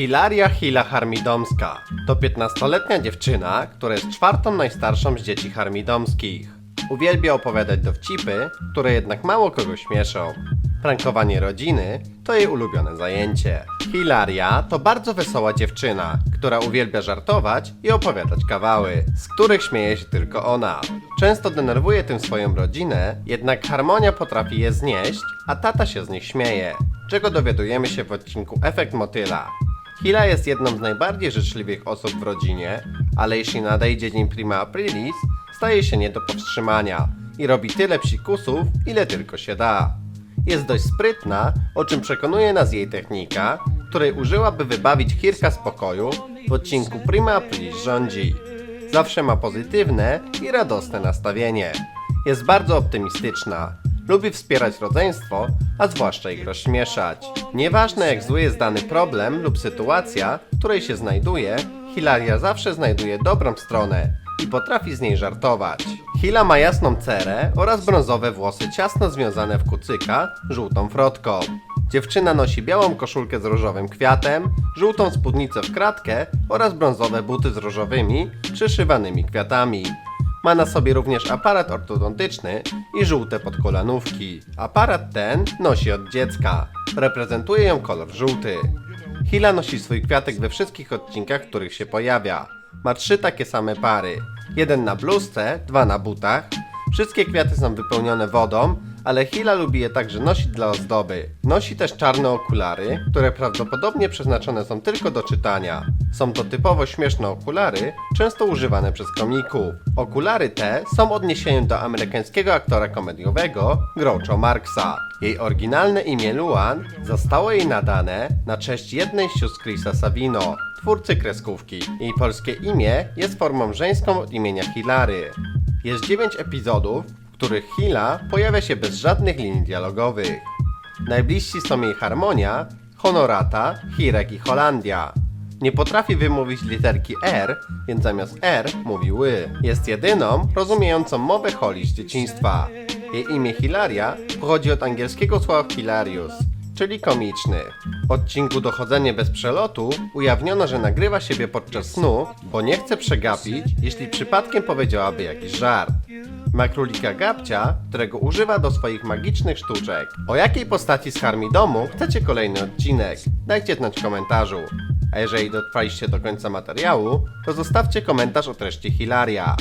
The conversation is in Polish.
Hilaria Hila Harmidomska to 15-letnia dziewczyna, która jest czwartą najstarszą z dzieci harmidomskich. Uwielbia opowiadać dowcipy, które jednak mało kogo śmieszą. Prankowanie rodziny to jej ulubione zajęcie. Hilaria to bardzo wesoła dziewczyna, która uwielbia żartować i opowiadać kawały, z których śmieje się tylko ona. Często denerwuje tym swoją rodzinę, jednak harmonia potrafi je znieść, a tata się z nich śmieje, czego dowiadujemy się w odcinku Efekt Motyla. Hila jest jedną z najbardziej życzliwych osób w rodzinie, ale jeśli nadejdzie dzień prima aprilis, staje się nie do powstrzymania i robi tyle psikusów, ile tylko się da. Jest dość sprytna, o czym przekonuje nas jej technika, której użyła by wybawić Hirka z pokoju w odcinku Prima Aprilis rządzi. Zawsze ma pozytywne i radosne nastawienie. Jest bardzo optymistyczna. Lubi wspierać rodzeństwo, a zwłaszcza ich rozśmieszać. Nieważne jak zły jest dany problem lub sytuacja, w której się znajduje, Hilaria zawsze znajduje dobrą stronę i potrafi z niej żartować. Hila ma jasną cerę oraz brązowe włosy ciasno związane w kucyka żółtą frotką. Dziewczyna nosi białą koszulkę z różowym kwiatem, żółtą spódnicę w kratkę oraz brązowe buty z różowymi, przyszywanymi kwiatami. Ma na sobie również aparat ortodontyczny i żółte podkolanówki. Aparat ten nosi od dziecka. Reprezentuje ją kolor żółty. Hila nosi swój kwiatek we wszystkich odcinkach, w których się pojawia. Ma trzy takie same pary. Jeden na bluzce, dwa na butach. Wszystkie kwiaty są wypełnione wodą, ale Hila lubi je także nosić dla ozdoby. Nosi też czarne okulary, które prawdopodobnie przeznaczone są tylko do czytania. Są to typowo śmieszne okulary, często używane przez komików. Okulary te są odniesieniem do amerykańskiego aktora komediowego Groucho Marxa. Jej oryginalne imię Luan zostało jej nadane na cześć jednej z sióstr Chrisa Savino, twórcy kreskówki. Jej polskie imię jest formą żeńską od imienia Hilary. Jest 9 epizodów, w których Hila pojawia się bez żadnych linii dialogowych. Najbliżsi są jej Harmonia, Honorata, Hirek i Holandia. Nie potrafi wymówić literki R, więc zamiast R mówi ły. Jest jedyną rozumiejącą mowę Holly z dzieciństwa. Jej imię Hilaria pochodzi od angielskiego słowa hilarious, czyli komiczny. W odcinku Dochodzenie bez przelotu ujawniono, że nagrywa siebie podczas snu, bo nie chce przegapić, jeśli przypadkiem powiedziałaby jakiś żart. Ma królika Gabcia, którego używa do swoich magicznych sztuczek. O jakiej postaci z Harmi Domu chcecie kolejny odcinek? Dajcie znać w komentarzu. A jeżeli dotrwaliście do końca materiału, to zostawcie komentarz o treści Hilaria.